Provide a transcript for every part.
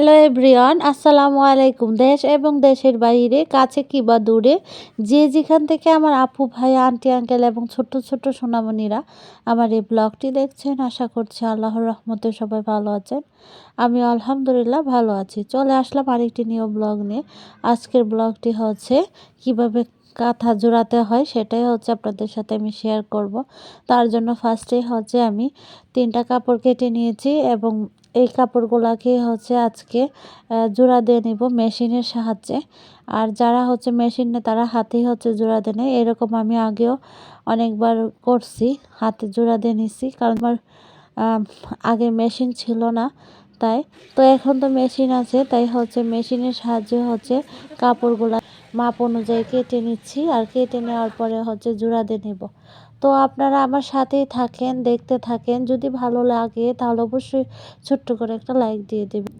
Hello everyone, আসসালামু আলাইকুম। দেশ এবং দেশের বাইরে, কাছে কিবা দূরে, যে যেখান থেকে আমার আপু, ভাই, আন্টি, আঙ্কেল এবং ছোট ছোট সোনামণিরা আমার এই ব্লগটি দেখছেন, আশা করছি আল্লাহর রহমতে সবাই ভালো আছেন। আমি আলহামদুলিল্লাহ ভালো আছি। চলে আসলাম আরেকটি নিউ ব্লগ নিয়ে। আজকের ব্লগটি হচ্ছে কীভাবে কাঁথা জোড়াতে হয় সেটাই হচ্ছে আপনাদের সাথে আমি শেয়ার করব। তার জন্য ফার্স্টে হচ্ছে আমি তিনটা কাপড় কেটে নিয়েছি এবং এই কাপড়গুলোকে হচ্ছে আজকে জোড়া দিয়ে নিব মেশিনের সাহায্যে। আর যারা হচ্ছে মেশিন মেশিনে তারা হাতেই হচ্ছে জোড়া দিয়ে নেয়। এরকম আমি আগেও অনেকবার করছি, হাতে জোড়া দিয়ে নিছি। কারণ আমার আগে মেশিন ছিল না। তাই। তো এখন তো মেশিন আছে, তাই হচ্ছে মেশিনের সাহায্যে হচ্ছে কাপড়গুলো মাপ অনুযায়ী কেটে নিচ্ছি আর কেটে নেওয়ার পরে হচ্ছে জোড়া দিয়ে নেব। তো আপনারা আমার সাথেই থাকেন, দেখতে থাকেন, যদি ভালো লাগে তাহলে অবশ্যই ছোট্ট করে একটা লাইক দিয়ে দেবেন।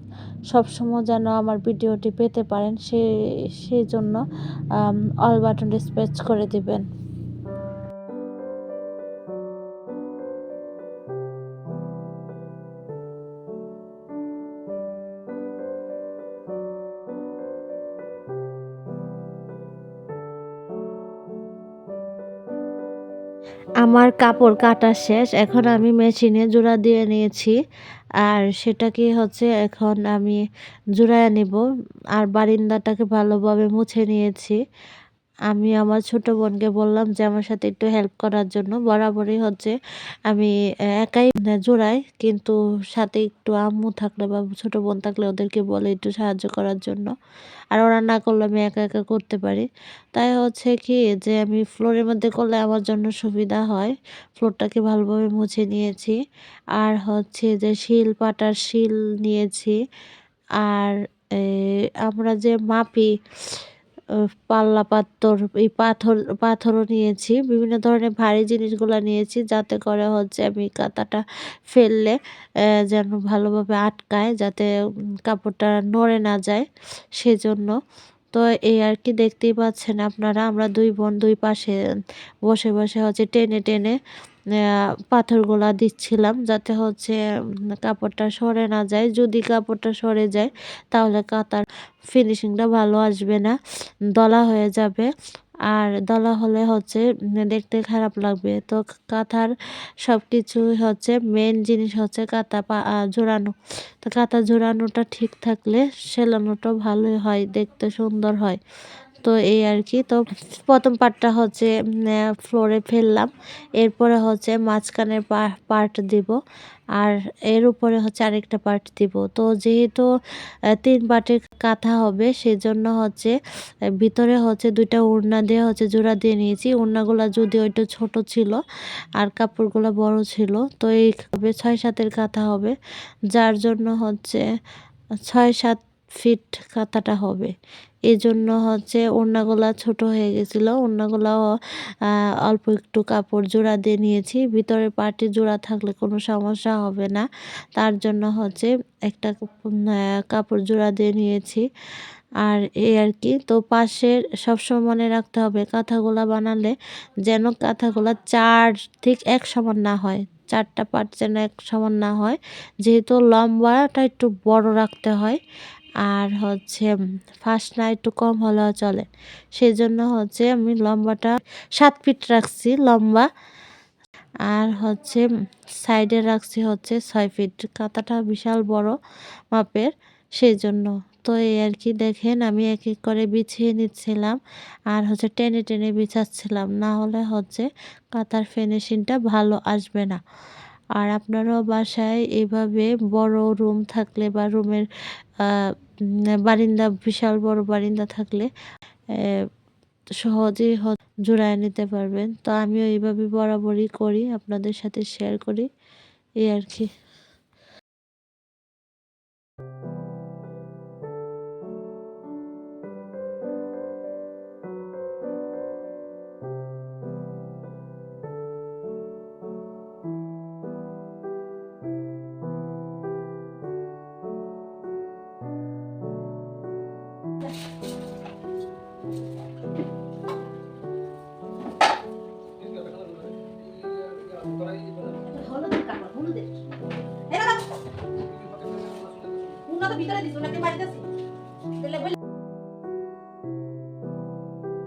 সবসময় যেন আমার ভিডিওটি পেতে পারেন, সে সেই জন্য অল বাটনটি স্পেচ করে দিবেন। আমার কাপড় কাটা শেষ, এখন আমি মেশিনে জোড়া দিয়ে নিয়েছি। আর সেটাকে হচ্ছে এখন আমি জোড়ায় নেব। আর বারিন্দাটাকে ভালোভাবে মুছে নিয়েছি। আমি আমার ছোট বোনকে বললাম যে, আমার সাথে একটু হেল্প করার জন্য। বরাবরই হচ্ছে, আমি একাই জোড়াই। কিন্তু সাথে একটু আম্মু থাকলে বা ছোট বোন থাকলে ওদেরকে বলে একটু সাহায্য করার জন্য। আর ওরা না করলে আমি একা একা করতে পারি। তাই হচ্ছে কি যে, আমি ফ্লোরের মধ্যে করলে আমার জন্য সুবিধা হয়। ফ্লোরটাকে ভালোভাবে মুছে নিয়েছি। আর হচ্ছে যে, শিল, পাটার শিল নিয়েছি। আর আমরা যে মাপি পাল্লা পাথর, এই পাথর, পাথরও নিয়েছি। বিভিন্ন ধরনের ভারী জিনিসগুলো নিয়েছি যাতে করে হচ্ছে আমি কাঁথাটা ফেললে যেন ভালোভাবে আটকায়, যাতে কাপড়টা নড়ে না যায় সেজন্য। তো এই আর কি দেখতেই পাচ্ছেন আপনারা, আমরা দুই বোন দুই পাশে বসে বসে হচ্ছে টেনে টেনে পাথরগুলা দিচ্ছিলাম যাতে হচ্ছে কাপড়টা সরে না যায়। যদি কাপড়টা সরে যায়, তাহলে কাতার ফিনিশিংটা ভালো আসবে না, দলা হয়ে যাবে। আর দলা হলে হচ্ছে দেখতে খারাপ লাগবে। তো কাঁথার সব কিছুই হচ্ছে মেন জিনিস হচ্ছে কাঁথা জোড়ানো তো কাঁথা জোড়ানোটা ঠিক থাকলে, সেলানোটা ভালোই হয়, দেখতে সুন্দর হয়। তো এই আর কি তো প্রথম পার্টটা হচ্ছে ফ্লোরে ফেললাম। এরপরে হচ্ছে মাঝখানের পার্ট দিব। আর এর উপরে হচ্ছে আরেকটা পার্ট দিব। তো যেহেতু তিন পার্টের কাঁথা হবে, সেজন্য হচ্ছে ভিতরে হচ্ছে দুইটা উড়না দিয়ে হচ্ছে জোড়া দিয়ে নিয়েছি। উড়নাগুলো যদি ওইটা ছোট ছিল, আর কাপড়গুলো বড় ছিল, তো এই ছয় সাতের কাঁথা হবে। যার জন্য হচ্ছে, ছয় সাত ফিট কাঁথাটা হবে। এই জন্য হচ্ছে ওড়নাগুলা ছোট হয়ে গেছিল। ওড়নাগুলাও অল্প একটু কাপড় জোড়া দিয়ে নিয়েছি। ভিতরে পাটি জোড়া থাকলে কোনো সমস্যা হবে না। তার জন্য হচ্ছে একটা কাপড় জোড়া দিয়ে নিয়েছি। আর এই আর কি। তো পাশের সবসময় মনে রাখতে হবে, কাঁথাগুলা বানালে যেন কাঁথাগুলা চার ঠিক এক সমান না হয়। চারটা পার্ট যেন এক সমান না হয়। যেহেতু লম্বাটা একটু বড় রাখতে হয়। আর হচ্ছে ফার্স্ট না একটু কম হলেও চলে। সেই জন্য হচ্ছে আমি লম্বাটা সাত ফিট রাখছি, লম্বা। আর হচ্ছে সাইডে রাখছি হচ্ছে ছয় ফিট কাঁথাটা বিশাল বড় মাপের সেই জন্য তো এই আর কি দেখেন, আমি এক এক করে বিছিয়ে নিচ্ছিলাম আর হচ্ছে টেনে টেনে বিছাচ্ছিলাম। না হলে হচ্ছে কাঁথার ফিনিশিংটা ভালো আসবে না। আর আপনারাও বাসায় এভাবে বড় রুম থাকলে বা রুমের বারিন্দা, বিশাল বড় বারিন্দা থাকলে সহজেই জোড়ায় নিতে পারবেন। তো আমিও এইভাবে বরাবরই করি, আপনাদের সাথে শেয়ার করি। এই আর কি।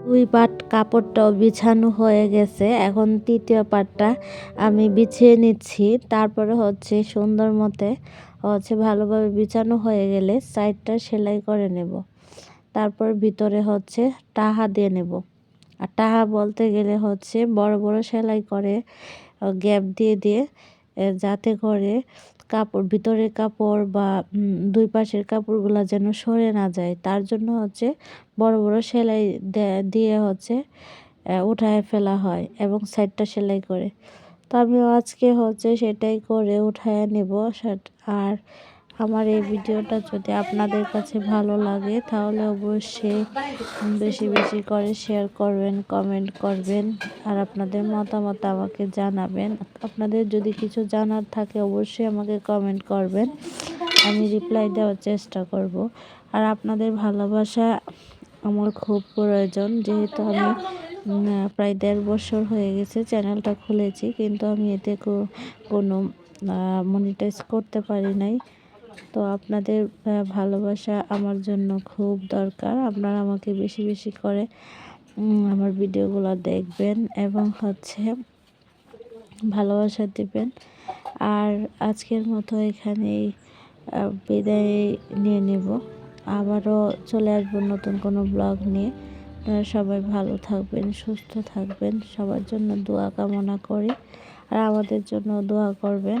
দুই পাট কাপড়টাও বিছানো হয়ে গেছে। এখন তৃতীয় পাটটা আমি বিছিয়ে নিচ্ছি। তারপরে হচ্ছে সুন্দর মতে হচ্ছে ভালোভাবে বিছানো হয়ে গেলে সাইডটা সেলাই করে নেব। তারপর ভিতরে হচ্ছে টাহা দিয়ে নেব। আর টাহা বলতে গেলে হচ্ছে বড় বড় সেলাই করে গ্যাপ দিয়ে দিয়ে যাতে করে কাপড়, ভিতরের কাপড় বা দুই পাশের কাপড়গুলো যেন সরে না যায়। তার জন্য হচ্ছে বড় বড় সেলাই দিয়ে হচ্ছে উঠায় ফেলা হয় এবং সাইডটা সেলাই করে। তো আমিও আজকে হচ্ছে সেটাই করে উঠায় নেব আর আমার এই ভিডিওটা যদি আপনাদের কাছে ভালো লাগে, তাহলে অবশ্যই বেশি বেশি করে শেয়ার করবেন কমেন্ট করবেন, আর আপনাদের মতামত আমাকে জানাবেন। আপনাদের যদি কিছু জানার থাকে, অবশ্যই আমাকে কমেন্ট করবেন। আমি রিপ্লাই দেওয়ার চেষ্টা করব। আর আপনাদের ভালোবাসা আমার খুব প্রয়োজন। যেহেতু আমি প্রায় দেড় বছর হয়ে গেছে চ্যানেলটা খুলেছি, কিন্তু আমি এতে কোনো মনিটাইজ করতে পারি নাই। তো আপনাদের ভালোবাসা আমার জন্য খুব দরকার। আপনারা আমাকে বেশি বেশি করে আমার ভিডিওগুলো দেখবেন এবং হচ্ছে ভালোবাসা দিবেন। আর আজকের মতো এখানেই বিদায় নিয়ে নেব। আবারও চলে আসব নতুন কোনো ব্লগ নিয়ে। আপনারা সবাই ভালো থাকবেন, সুস্থ থাকবেন, সবার জন্য দোয়া কামনা করি। আর আমাদের জন্য দোয়া করবেন।